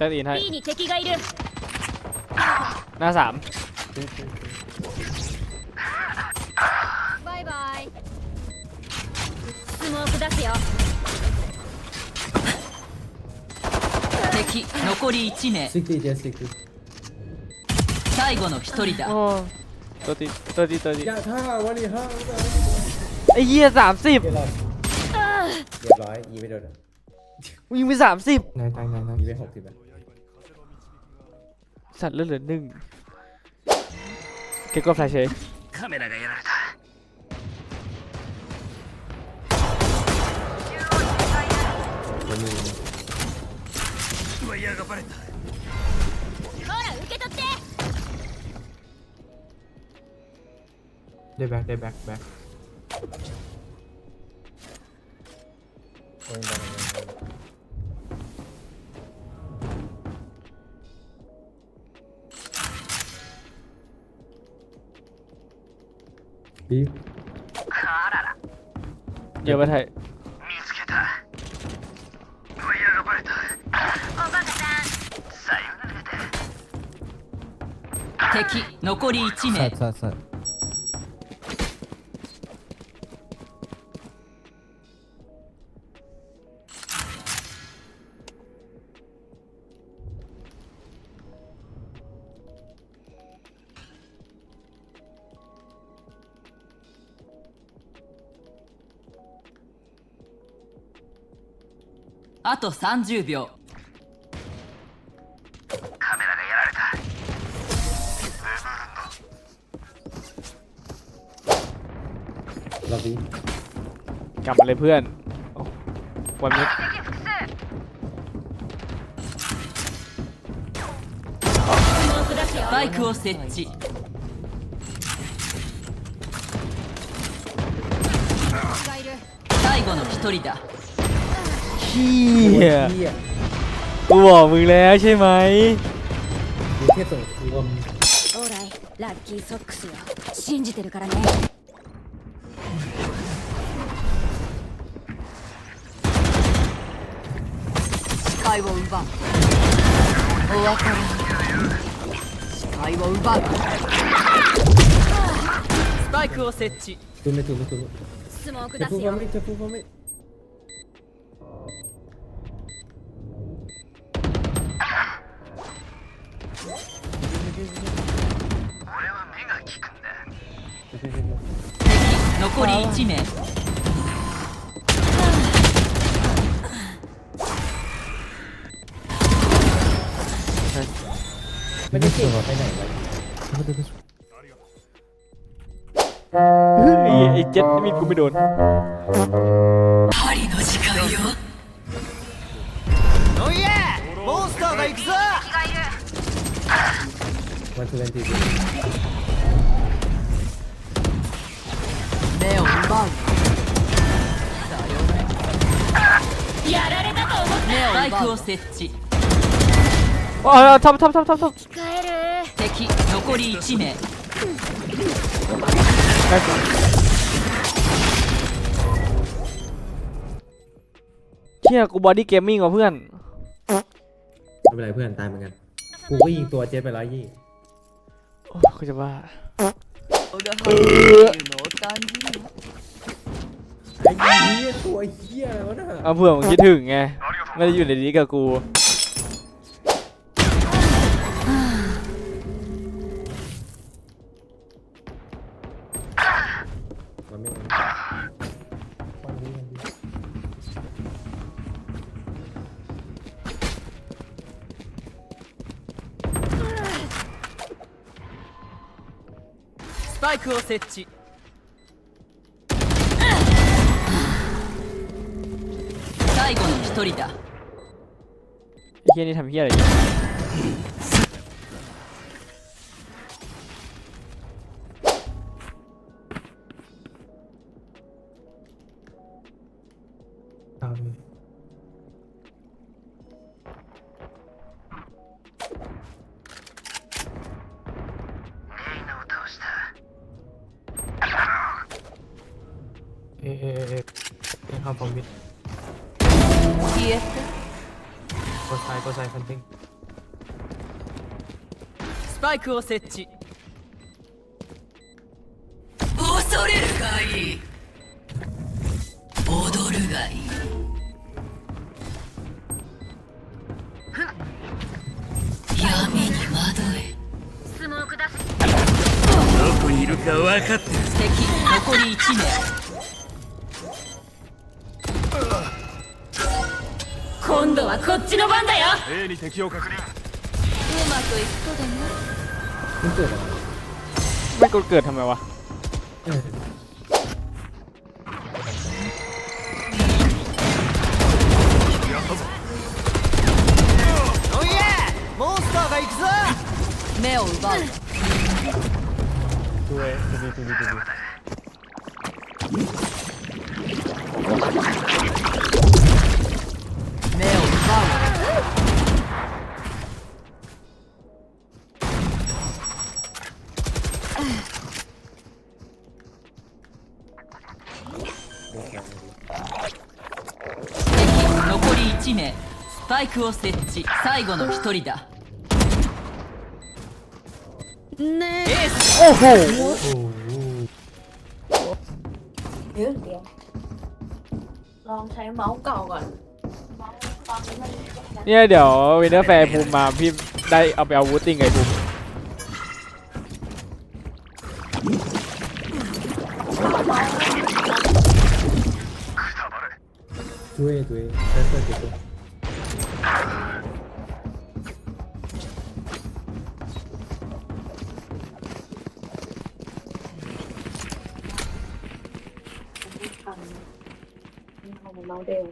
ต้ตีนให้ B に敵がいる หน้าสาม バイバイスモーク出すよ敵残り1名ซิกตี้เจซิกตี้ 最後の1人だ โอ้ตัวตีตัวตีตัวตี อย่าท่าวันนี้ห้า ไอ้เหี้ยสามสิบ เรียบร้อยเรียบร้อยยิงไม่โดนอะ ยิงไปสามสิบ นายตายนายนาย ยิงไปหกสิบอะ สัตว์เลือเหลือหนึ่งเก็บก็แฟลชเฉยตัวนี้ได้แบ็คได้แบ็คแบ็ค やばい。敵残り1名。さあさあさあ。あと30秒 เราบีบ กลับมาเลยเพื่อนโอ้วันนี้ スモーク出すよスパイクを設置がいる最後の1人だ เหี้ย เฮีย กูบอกมึงแล้วใช่ไหม มีแค่ส่งรวม オーライラッキーソックスよ信じてるからね視界を奪うお別れ視界を奪うスパイクを設置 ตัวไม่ถูกไม่ถูก スモーク จะ 出 พู す ดว่า よ ไม่จะพูดว่าไม่ เก่งไปไหนเลย ไม่ได้ไป ไอ้ไอ้เจ็ดมีดกูไม่โดน 針の時間よวันทูเวนตี้ 目を奪うやられたと思っ目をスパイクを設置 โอ้ยทับทับทับทับทับ 控える 敵残り1名 ได้กูเชี่ยกูบอดี้เกมมิ่งว่ะเพื่อน ไม่เป็นไรเพื่อนตายเหมือนกันกูก็ยิงตัวเจ็ตไปร้อยยี่ โอ้กูจะบ้า 俺が入っているのを感じる ไอ้เหี้ยตัวเหี้ยอะไรวะน่ะ เอาเผื่อมึงคิดถึงไงไม่ได้อยู่ในนี้กับกู パイクを設置最後の1人だ ไอ้เฮียนี่ทำเฮียอะไรอยู่ เอะเอะเอะเอะเอะห้ามฟอร์มิด 消えて ก็ซ้ายก็ซ้ายคันติ้ง パイクを設置恐れるがいい踊るがいい闇に惑えスモーク出すどこにいるか分かってる敵残り1名 今度はこっちの番だよ A に敵を確認うまくいくとでも มันเกิดอะไร ไม่กดเกิดทำไมวะ เออ 目を奪う ด้วยดูดูดูดู を設置最後の1人だねエース โอ้โห เดี๋ยวเดี๋ยวลองใช้เมาส์เก่าก่อนเมาส์ตอนนี้มัน เนี่ยเดี๋ยววินเนอร์แฟร์ภูมิมาพี่ได้เอาไปเอาวูตติ้งไงภูมิ ช่วยช่ว เมาส์เดล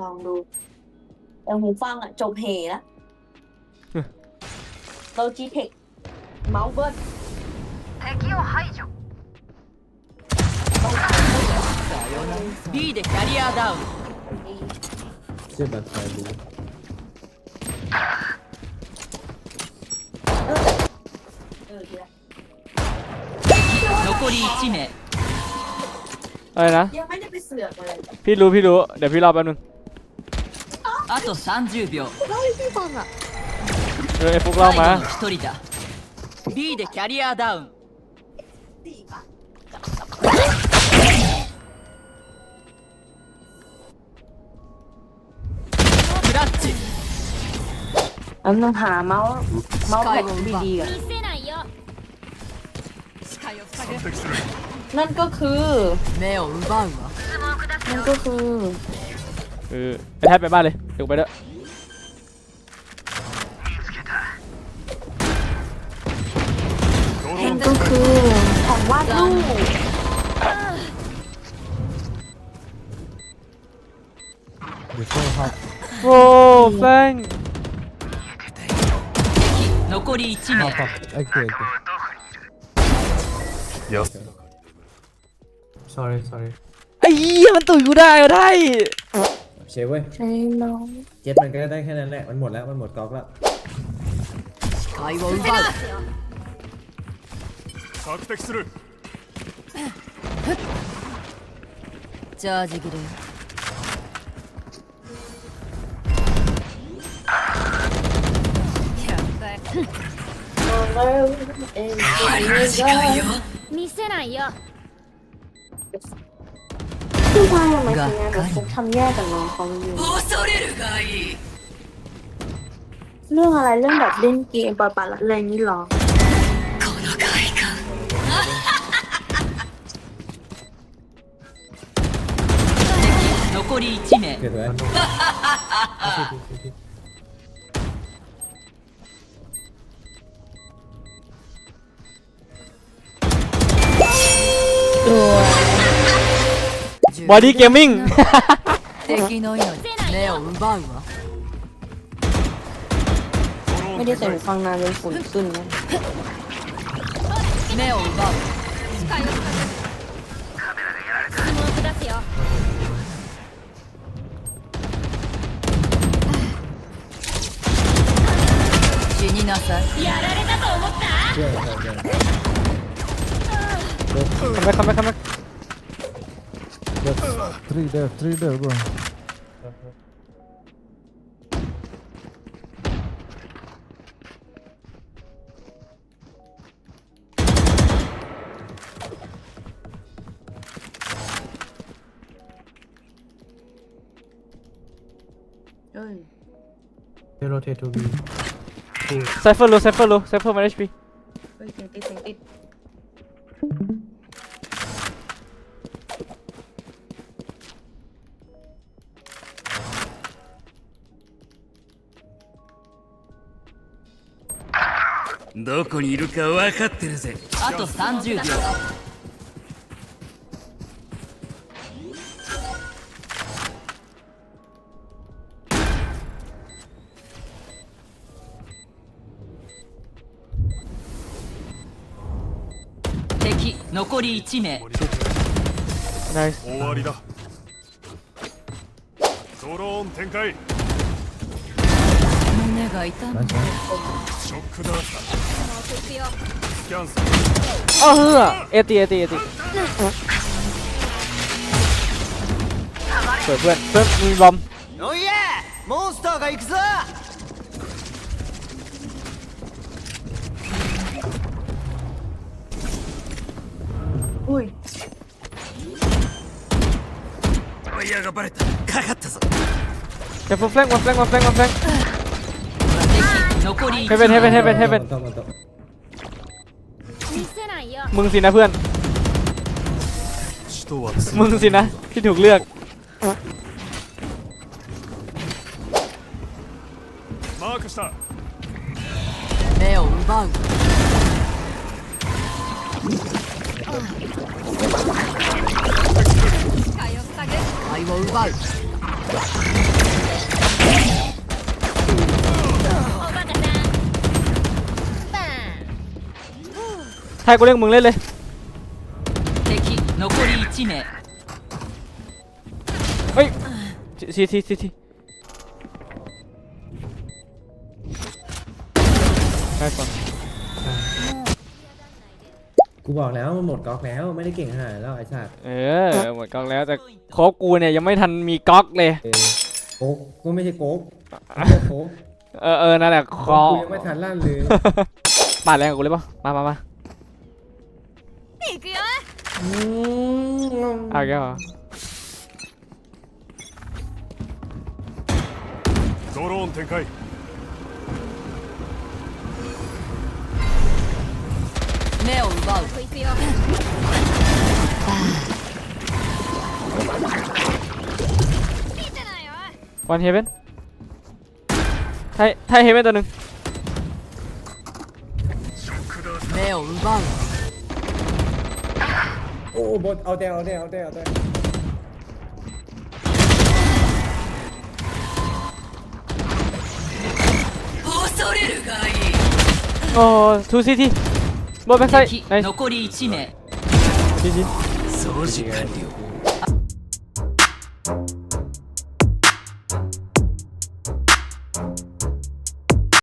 ลองดูแต่หูฟังอ่ะ จบเหแล้วโลจิเทคเมาส์เบิร์ด B でキャリアダウン เชื่อแบบไฟดู เออดีละ 残り1名 อะไรนะ ยังไม่ได้ไปเสือกเลย พี่รู้พี่รู้ เดี๋ยวพี่รอแป๊บนึง あと30秒 เล่าให้พี่ฟังอ่ะ เออไอ้ฟุกเล่า 最後 มา の1人だ B でキャリアダウン สี่ปะ クラッチ อันต้องหาเมาส์เมาส์แผ่นดีๆอ่ะ 見せないよ敵する นั่นก็คือ 目を奪うわ นั่นก็คือ เออไปแทบไปบ้านเลยเดี๋ยวไปเด้อ ドロ นั่ ー น ン ก็คือของวาดรูป เดี๋ยวโซ่ครับ โอ้แม่ง 残り1 มา 名 ปักไอ้เก๋เก๋ よ sorry sorry ไอ้เหี้ยมันตุ๋ยกูได้ก็ได้ เชฟเว้ย ใช่น้อง เจ็ตมันก็ได้แค่นั้นแหละมันหมดแล้วมันหมดก๊อกแล้ว 視界を奪う索敵するチャージ切れ見せないよ คือว่าทำไมทีนี้แบบฟุกทำแย่กับน้องเขาอยู่ 恐れるがいい เรื่องอะไรเรื่องแบบเล่นเกมปล่อยปละละเลยนี่หรอ この快感敵残り1名 เกิดไว้ บอดี้เกมมิ่ง敵のように目を奪うわไม่ได้ใส่ฟังนานเลยฝุ่นขึ้นนะ目を奪う視界を使って質問を下すよ死になさいやられたと思ったคัมแบ็กคัมแบ็คัมแบ็ Three dev, three dev bro. Dia rotate to B. Cypher low, Cypher low, Cypher my HP Wait, wait, wait, wait どこにいるか分かってるぜ。あと30秒。敵残り1名。ナイス。終わりだ。ドローン展開胸が痛むショックだスあうやってやってが行くぞ。おい。イヤーがバレた。かかったぞ。フンクフンクフンクフンク 残り เฮเวนเฮเวนเฮเวนเฮเวน มันต้องมันต้อง 見せないよ มึงสินะเพื่อน 使徒は มึงสินะที่ถูกเลือก マークした目を奪う視界を塞ぐ視界を奪う ーン ให้กูเรียกมึงเล่นเลย 敵残り1名 เฮ้ยซีทีซีทีได้ก่อน กูบอกแล้วมันหมดก๊อกแล้วไม่ได้เก่งขนาดนั้นแล้วไอ้ชาติ เออหมดกล้องแล้วแต่โคบกูเนี่ยยังไม่ทันมีก๊อกเลย เออโก๊กก็ไม่ใช่โก๊กไม่ใช่โก๊ก เออเออนั่นแหละคอ กูยังไม่ทันลั่นเลย ปาดแรงกับกูเลยปะมามามา 行くよ อืม เอาแกเหรอ ドローン展開目を奪う行くよ見てないよ วันเฮเวนไทยไทยเฮเวนตัวหนึ่ง 目を奪う โอ้บดเอาแต่เอาแต่เอาแต่เอาแต่ 恐れるがいい โอ้ทูซีทีบอลแบ็กไซด์ 敵 ไนส์ 残り1名 จีจี 掃除完了